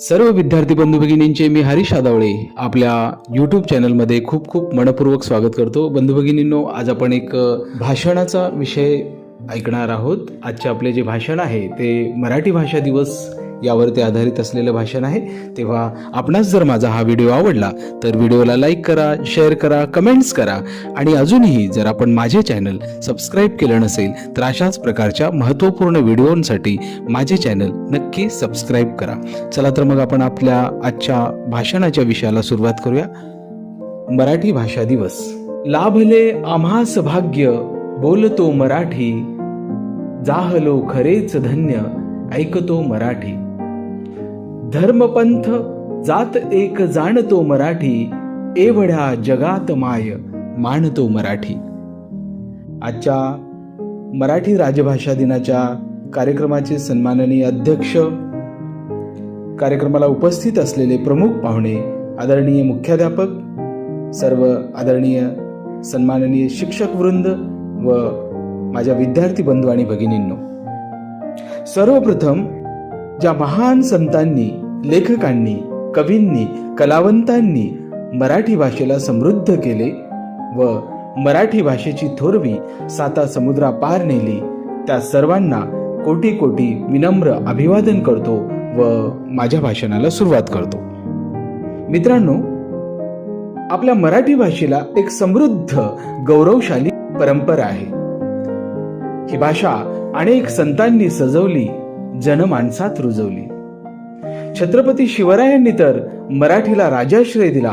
सर्व विद्यार्थी बंधू भगिनींचे मी हरीश आदावळे आपल्या यूट्यूब चॅनलमध्ये खूप खूप मनपूर्वक स्वागत करतो. बंधू भगिनींनो आज आपण एक भाषणाचा विषय ऐकणार आहोत. आजचे आपले जे भाषण आहे ते मराठी भाषा दिवस यावरती आधारित असलेलं भाषण आहे. तेव्हा आपणास जर माझा हा व्हिडिओ आवडला तर व्हिडिओला लाईक करा शेअर करा कमेंट्स करा. आणि अजूनही जर आपण माझे चॅनल सबस्क्राईब केलं नसेल तर अशाच प्रकारच्या महत्त्वपूर्ण व्हिडिओंसाठी माझे चॅनल नक्की सबस्क्राईब करा. चला तर मग आपण आपल्या आजच्या भाषणाच्या विषयाला सुरुवात करूया. मराठी भाषा दिवस. लाभले आम्हास भाग्य बोलतो मराठी. जाहलो खरेच धन्य ऐकतो मराठी. धर्मपंथ जात एक जाणतो मराठी एवढ्या जगात माय मानतो मराठी. आजच्या मराठी राजभाषा दिनाच्या कार्यक्रमाचे सन्माननीय अध्यक्ष कार्यक्रमाला उपस्थित असलेले प्रमुख पाहुणे आदरणीय मुख्याध्यापक सर्व आदरणीय सन्माननीय शिक्षक वृंद व माझ्या विद्यार्थी बंधू आणि भगिनींनो सर्वप्रथम ज्या महान संतांनी लेखकांनी कवींनी कलावंतांनी मराठी भाषेला समृद्ध केले व मराठी भाषेची थोरवी साता समुद्रा पार नेली त्या सर्वांना कोटी कोटी विनम्र अभिवादन करतो व माझ्या भाषणाला सुरुवात करतो. मित्रांनो आपल्या मराठी भाषेला एक समृद्ध गौरवशाली परंपरा आहे. ही भाषा अनेक संतांनी सजवली जनमानसात रुजवली. छत्रपती शिवरायांनी तर मराठीला राजाश्रय दिला.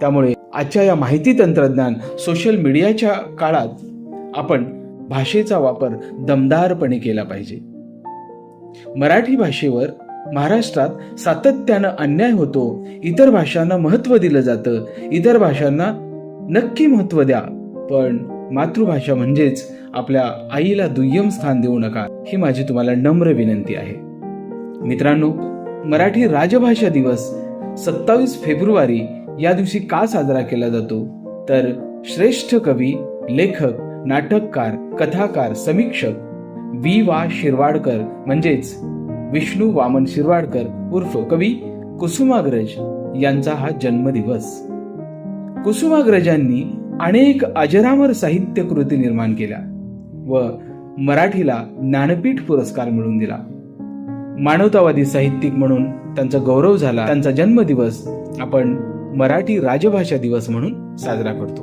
त्यामुळे आजच्या या माहिती तंत्रज्ञान सोशल मीडियाच्या काळात आपण भाषेचा वापर दमदारपणे केला पाहिजे. मराठी भाषेवर महाराष्ट्रात सातत्यानं अन्याय होतो इतर भाषांना महत्त्व दिलं जातं इतर भाषांना नक्की महत्त्व द्या. पण मातृभाषा म्हणजेच आपल्या आईला दुय्यम स्थान देऊ नका ही माझी तुम्हाला नम्र विनंती आहे. मित्रांनो मराठी राजभाषा दिवस सत्तावीस फेब्रुवारी या दिवशी का साजरा केला जातो? तर श्रेष्ठ कवी लेखक नाटककार कथाकार समीक्षक वी वा. शिरवाडकर म्हणजेच विष्णू वामन शिरवाडकर उर्फ कवी कुसुमाग्रज यांचा हा जन्मदिवस. कुसुमाग्रजांनी अनेक अजरामर साहित्य कृती निर्माण केल्या व मराठीला ज्ञानपीठ पुरस्कार मिळवून दिला. मानवतावादी साहित्यिक म्हणून त्यांचा गौरव झाला. त्यांचा जन्मदिवस आपण मराठी राजभाषा दिवस म्हणून साजरा करतो.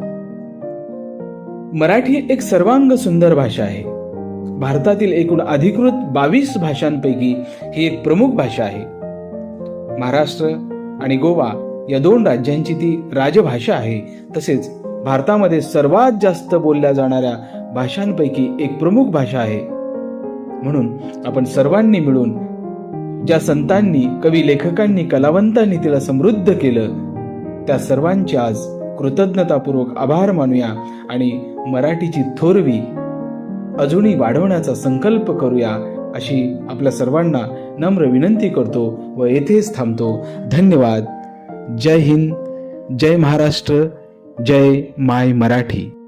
मराठी एक सर्वांग सुंदर भाषा आहे. भारतातील एकूण अधिकृत बावीस भाषांपैकी ही एक प्रमुख भाषा आहे. महाराष्ट्र आणि गोवा या दोन राज्यांची ती राजभाषा आहे तसेच भारतामध्ये सर्वात जास्त बोलल्या जाणाऱ्या भाषांपैकी एक प्रमुख भाषा आहे. म्हणून आपण सर्वांनी मिळून ज्या संतांनी कवी लेखकांनी कलावंतांनी तिला समृद्ध केलं त्या सर्वांचे आज कृतज्ञतापूर्वक आभार मानूया आणि मराठीची थोरवी अजूनही वाढवण्याचा संकल्प करूया अशी आपल्या सर्वांना नम्र विनंती करतो व येथेच थांबतो. धन्यवाद. जय हिंद. जय महाराष्ट्र. जय माय मराठी.